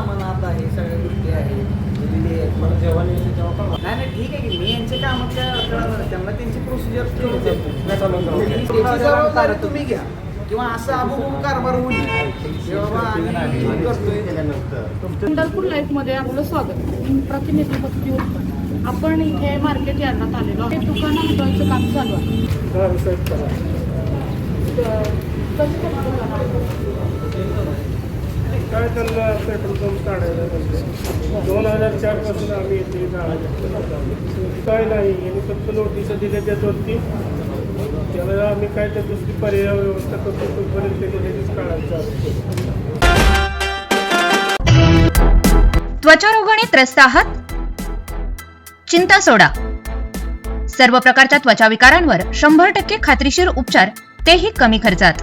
आता आहे सगळ्या गोष्टी आहे दिलेली आहेत. मला जेव्हा यायचं तेव्हा कळवा. नाही नाही ठीक आहे की मी यांचे काम कळणार त्यांना त्यांची प्रोसिजर नाही. त्याची जबाबदारी तुम्ही घ्या. किंवा असं अबोबो कारभार हे पंढरपूर लाईफमध्ये आपलं स्वागत. मी प्रतिनिधी उत्पन्न आपण इथे मार्केट यार्डात आलेलो हे दुकान हटवायचं काम चालू आहे. काय त्यांना पेट्रोल पंप काढायला दोन हजार चारपासून आम्ही येते काय नाही यांनी फक्त नोटीस दिल्या त्याच्यावरती. त्यावेळेला आम्ही काय त्या दुसरी पर्याय व्यवस्था करतो तोपर्यंत त्याची काढायचं असतं. त्वचारोगाने त्रस्त आहात? चिंता सोडा. सर्व प्रकारच्या त्वचा विकारांवर शंभर टक्के खात्रीशीर उपचार तेही कमी खर्चात.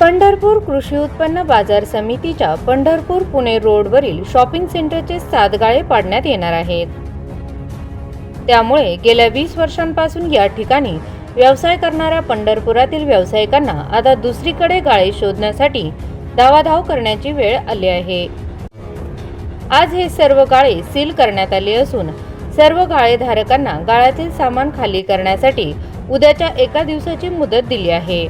पंढरपूर कृषी उत्पन्न बाजार समितीच्या पंढरपूर पुणे रोडवरील शॉपिंग सेंटरचे सात गाळे पाडण्यात येणार आहेत. त्यामुळे गेल्या वीस वर्षांपासून या ठिकाणी व्यवसाय करणाऱ्या पंढरपुरातील व्यावसायिकांना आता दुसरीकडे गाळे शोधण्यासाठी धावाधाव करण्याची वेळ आली आहे. आज हे सर्व गाळे सील करण्यात आले असून सर्व गाळेधारकांना गाळ्यातील सामान खाली करण्यासाठी उद्याच्या एका दिवसाची मुदत दिली आहे.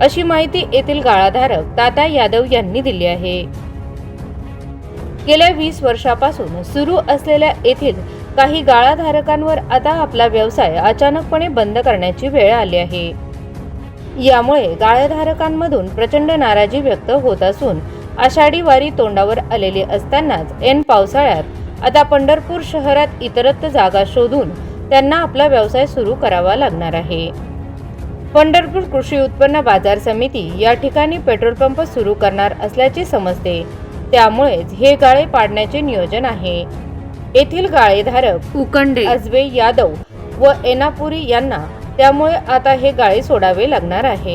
अशी माहिती येथील गाळाधारक ताता यादव यांनी दिली आहे. गेल्या वीस वर्षापासून सुरू असलेल्या येथील काही गाळाधारकांवर आता आपला व्यवसाय अचानकपणे बंद करण्याची वेळ आली आहे. यामुळे गाळेधारकांमधून प्रचंड नाराजी व्यक्त होत असून आषाढी वारी तोंडावर आलेली असतानाच ऐन पावसाळ्यात आता पंढरपूर शहरात इतरत्र जागा शोधून त्यांना आपला व्यवसाय सुरू करावा लागणार आहे. पंढरपूर कृषी उत्पन्न बाजार समिती या ठिकाणी पेट्रोल पंप सुरू करणार असल्याचे समजते. त्यामुळेच हे गाळे पाडण्याचे नियोजन आहे. येथील गाळेधारक उकंडे. अजबे यादव व एनापुरी यांना त्यामुळे आता हे गाळे सोडावे लागणार आहे.